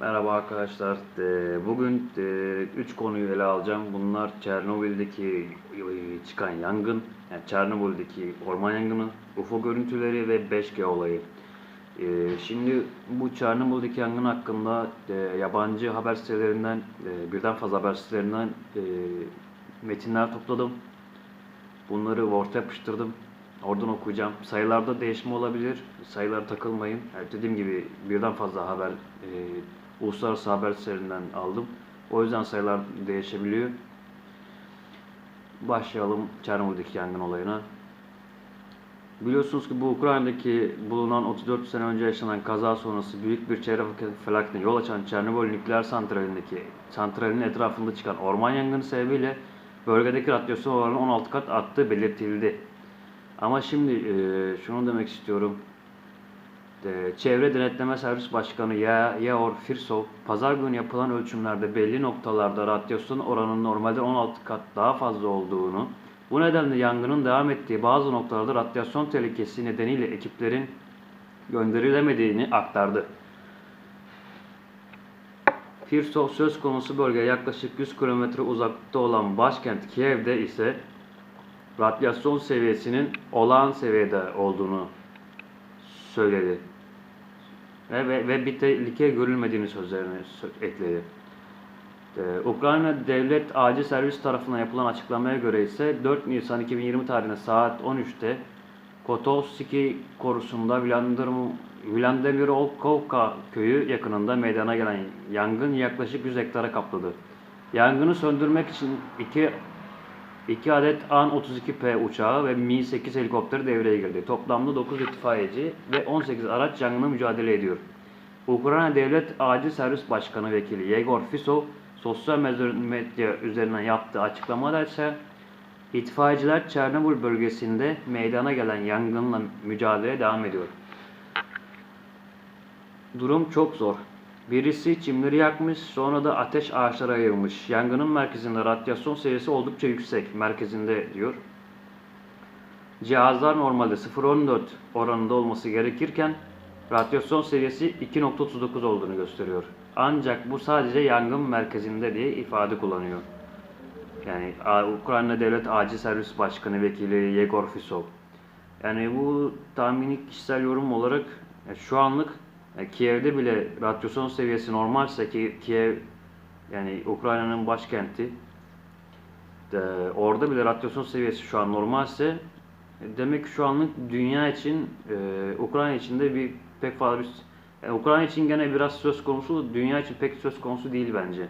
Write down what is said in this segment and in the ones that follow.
Merhaba arkadaşlar. Ee, Bugün 3 konuyu ele alacağım. Bunlar Çernobil'deki e, çıkan yangın, yani Çernobil'deki orman yangını, UFO görüntüleri ve 5G olayı. Ee, Şimdi bu Çernobil'deki yangın hakkında e, yabancı haber sitelerinden, e, birden fazla haber sitelerinden e, metinler topladım. Bunları Word'a yapıştırdım. Oradan okuyacağım. Sayılarda değişme olabilir. Sayılara takılmayın. Yani dediğim gibi birden fazla haber, e, uluslararası haber sitelerinden aldım. O yüzden sayılar değişebiliyor. Başlayalım Çernobil'deki yangın olayına. Biliyorsunuz ki bu Ukrayna'daki bulunan 34 sene önce yaşanan kaza sonrası büyük bir çevre felaketine yol açan Çernobil nükleer santralindeki santralin etrafında çıkan orman yangını sebebiyle bölgedeki radyasyon oranı 16 kat arttığı belirtildi. Ama şimdi e, şunu demek istiyorum. E, Çevre Denetleme Servis Başkanı Ya- Yaor Firsov, pazar günü yapılan ölçümlerde belli noktalarda radyasyon oranının normalde 16 kat daha fazla olduğunu, bu nedenle yangının devam ettiği bazı noktalarda radyasyon tehlikesi nedeniyle ekiplerin gönderilemediğini aktardı. Firsov söz konusu bölgeye yaklaşık 100 kilometre uzakta olan başkent Kiev'de ise radyasyon seviyesinin olağan seviyede olduğunu söyledi. Ve, ve, ve bir tehlike görülmediğini sözlerine sö- ekledi. Ee, Ukrayna Devlet Acil Servis tarafından yapılan açıklamaya göre ise 4 Nisan 2020 tarihinde saat 13'te Kotovski korusunda Vladimirovka köyü yakınında meydana gelen yangın yaklaşık 100 hektara kapladı. Yangını söndürmek için iki 2 adet An-32P uçağı ve Mi-8 helikopteri devreye girdi. Toplamda 9 itfaiyeci ve 18 araç yangına mücadele ediyor. Ukrayna Devlet Acil Servis Başkanı Vekili Yegor Fisov sosyal medya üzerinden yaptığı açıklamada ise itfaiyeciler Çernobil bölgesinde meydana gelen yangınla mücadeleye devam ediyor. Durum çok zor. Birisi çimleri yakmış, sonra da ateş ağaçlara yayılmış. Yangının merkezinde radyasyon seviyesi oldukça yüksek, merkezinde diyor. Cihazlar normalde 0.14 oranında olması gerekirken radyasyon seviyesi 2.39 olduğunu gösteriyor. Ancak bu sadece yangın merkezinde diye ifade kullanıyor. Yani Ukrayna Devlet Acil Servis Başkanı Vekili Yegor Fisov. Yani bu tahmini kişisel yorum olarak e, şu anlık e, Kiev'de bile radyasyon seviyesi normalse ki Kiev yani Ukrayna'nın başkenti e, orada bile radyasyon seviyesi şu an normalse e, demek ki şu anlık dünya için e, Ukrayna için de bir pek fazla bir yani Ukrayna için gene biraz söz konusu dünya için pek söz konusu değil bence.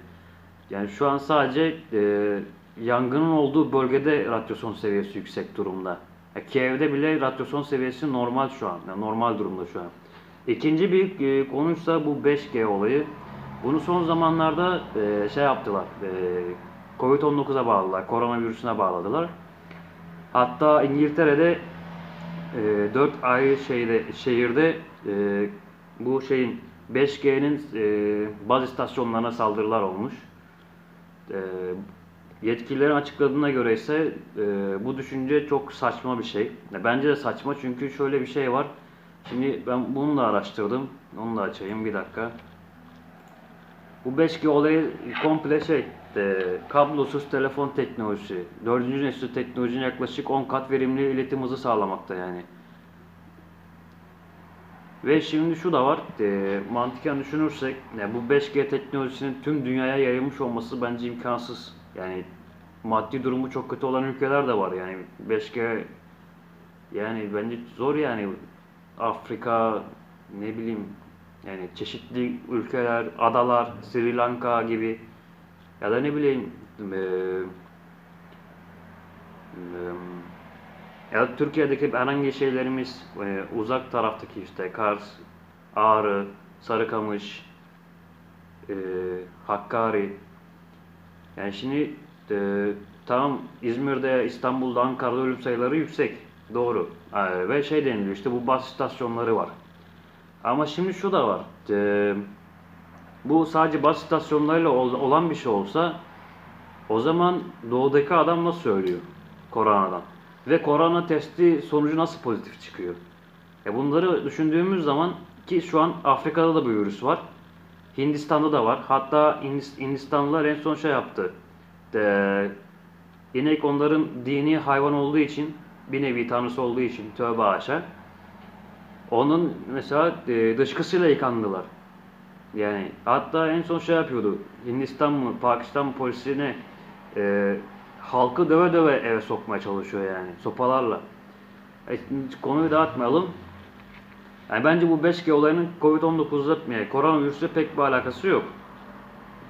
Yani şu an sadece e, yangının olduğu bölgede radyasyon seviyesi yüksek durumda. Ya Kiev'de bile radyasyon seviyesi normal şu an. Yani normal durumda şu an. İkinci bir e, konuysa bu 5G olayı. Bunu son zamanlarda e, şey yaptılar. E, Covid-19'a bağladılar. Koronavirüsüne bağladılar. Hatta İngiltere'de e, 4 ayrı şeyde şehirde e, bu şeyin 5G'nin e, baz istasyonlarına saldırılar olmuş. E, yetkililerin açıkladığına göre ise e, bu düşünce çok saçma bir şey. Bence de saçma çünkü şöyle bir şey var. Şimdi ben bunu da araştırdım. Onu da açayım bir dakika. Bu 5G olayı komple şey, e, kablosuz telefon teknolojisi. Dördüncü nesil teknolojinin yaklaşık 10 kat verimli iletim hızı sağlamakta yani. Ve şimdi şu da var, e, mantıken düşünürsek yani bu 5G teknolojisinin tüm dünyaya yayılmış olması bence imkansız. Yani maddi durumu çok kötü olan ülkeler de var yani 5G yani bence zor yani Afrika ne bileyim yani çeşitli ülkeler, adalar, Sri Lanka gibi ya da ne bileyim eee, eee, ya Türkiye'deki herhangi şeylerimiz eee, uzak taraftaki işte Kars, Ağrı, Sarıkamış, eee, Hakkari yani şimdi eee, tamam İzmir'de, İstanbul'da, Ankara'da ölüm sayıları yüksek. Doğru. Ee, ve şey deniliyor işte bu bas istasyonları var. Ama şimdi şu da var. Eee, bu sadece bas istasyonlarıyla ol- olan bir şey olsa o zaman doğudaki adam nasıl ölüyor koronadan? Ve korona testi sonucu nasıl pozitif çıkıyor? E bunları düşündüğümüz zaman ki şu an Afrika'da da bir virüs var. Hindistan'da da var. Hatta Hindis- Hindistanlılar en son şey yaptı. Ee, inek onların dini hayvan olduğu için bir nevi tanrısı olduğu için tövbe haşa. Onun mesela e, dışkısıyla yıkandılar. Yani hatta en son şey yapıyordu. Hindistan mı Pakistan polisine e, halkı döve döve eve sokmaya çalışıyor yani sopalarla. E, konuyu dağıtmayalım. Yani bence bu 5G olayının Covid-19'la yani koronavirüsle pek bir alakası yok.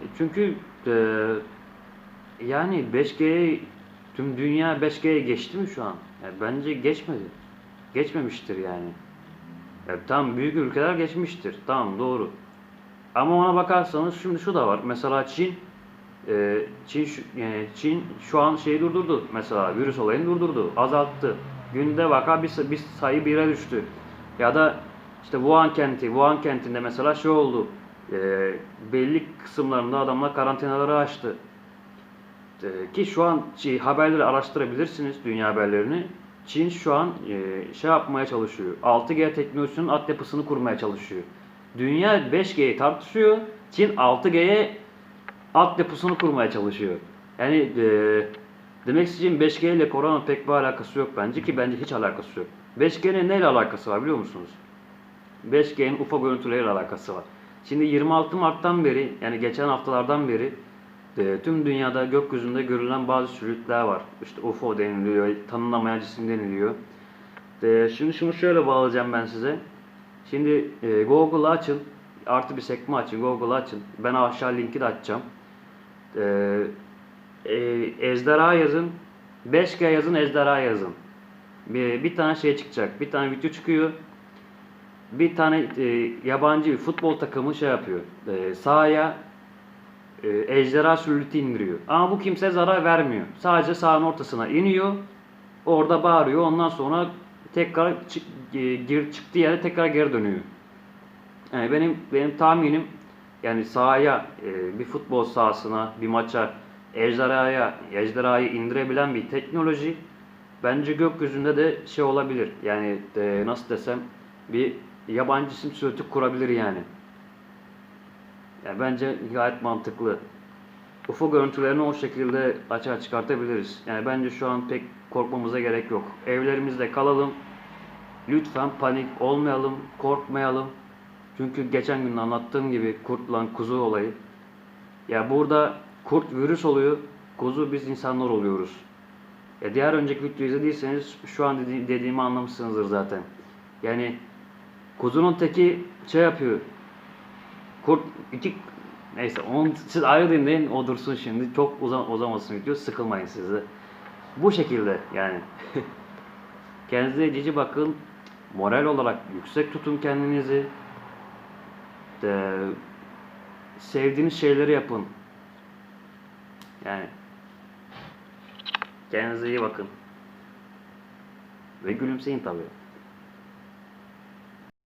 E, çünkü e, yani 5G tüm dünya 5G'ye geçti mi şu an? Yani bence geçmedi. Geçmemiştir yani. Ya tamam büyük ülkeler geçmiştir. Tamam doğru. Ama ona bakarsanız şimdi şu da var. Mesela Çin e, Çin şu, yani Çin şu an şeyi durdurdu. Mesela virüs olayını durdurdu. Azalttı. Günde vaka bir, bir sayı bire düştü. Ya da işte Wuhan kenti, Wuhan kentinde mesela şey oldu. E, belli kısımlarında adamlar karantinaları açtı. E, ki şu an şey, haberleri araştırabilirsiniz, dünya haberlerini. Çin şu an e, şey yapmaya çalışıyor. 6G teknolojisinin altyapısını kurmaya çalışıyor. Dünya 5G'yi tartışıyor. Çin 6G'ye altyapısını kurmaya çalışıyor. Yani e, demek istediğim 5G ile korona pek bir alakası yok bence ki bence hiç alakası yok. 5G'nin neyle alakası var biliyor musunuz? 5G'nin UFO görüntüleriyle alakası var. Şimdi 26 Mart'tan beri yani geçen haftalardan beri e, tüm dünyada gökyüzünde görülen bazı sürütler var. İşte UFO deniliyor, tanınamayan cisim deniliyor. E, şimdi şunu şöyle bağlayacağım ben size. Şimdi e, Google'ı açın. Artı bir sekme açın. Google'ı açın. Ben aşağı linki de açacağım. E, e, ejderha yazın. 5G yazın, ejderha yazın. Bir, bir tane şey çıkacak. Bir tane video çıkıyor. Bir tane e, yabancı bir futbol takımı şey yapıyor. E, sahaya e, ejderha sülütü indiriyor. Ama bu kimse zarar vermiyor. Sadece sahanın ortasına iniyor. Orada bağırıyor. Ondan sonra tekrar e, gir, çıktığı yere tekrar geri dönüyor. Yani benim benim tahminim yani sahaya e, bir futbol sahasına bir maça ejderhaya ejderhayı indirebilen bir teknoloji bence gökyüzünde de şey olabilir. Yani e, nasıl desem bir yabancı isim kurabilir yani. Yani bence gayet mantıklı. UFO görüntülerini o şekilde açığa çıkartabiliriz. Yani bence şu an pek korkmamıza gerek yok. Evlerimizde kalalım. Lütfen panik olmayalım, korkmayalım. Çünkü geçen gün anlattığım gibi kurtla kuzu olayı. Ya burada kurt virüs oluyor, kuzu biz insanlar oluyoruz. Ya diğer önceki videoyu izlediyseniz şu an dedi- dediğimi anlamışsınızdır zaten. Yani kuzunun teki şey yapıyor. Kurt iki neyse onu siz ayrı dinleyin o dursun şimdi. Çok uzam uzamasın video sıkılmayın siz de. Bu şekilde yani. Kendinize cici bakın. Moral olarak yüksek tutun kendinizi. De, sevdiğiniz şeyleri yapın. Yani kendinize iyi bakın. Ve gülümseyin tabii.